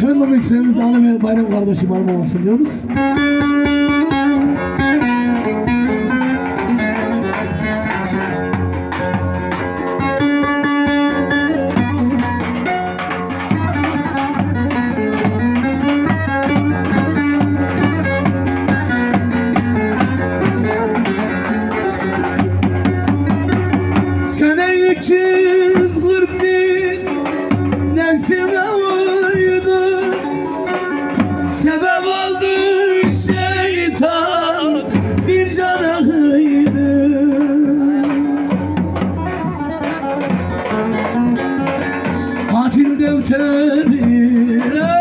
Efendim isteğimiz Ali ve Bayram kardeşim armağan olsun diyoruz. Sene 340 bin nesime I'm turning up.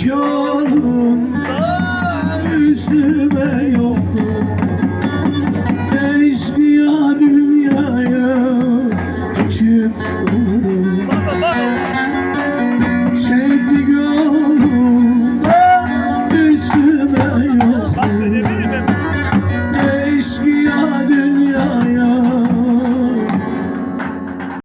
Yolunda üstüme yoktu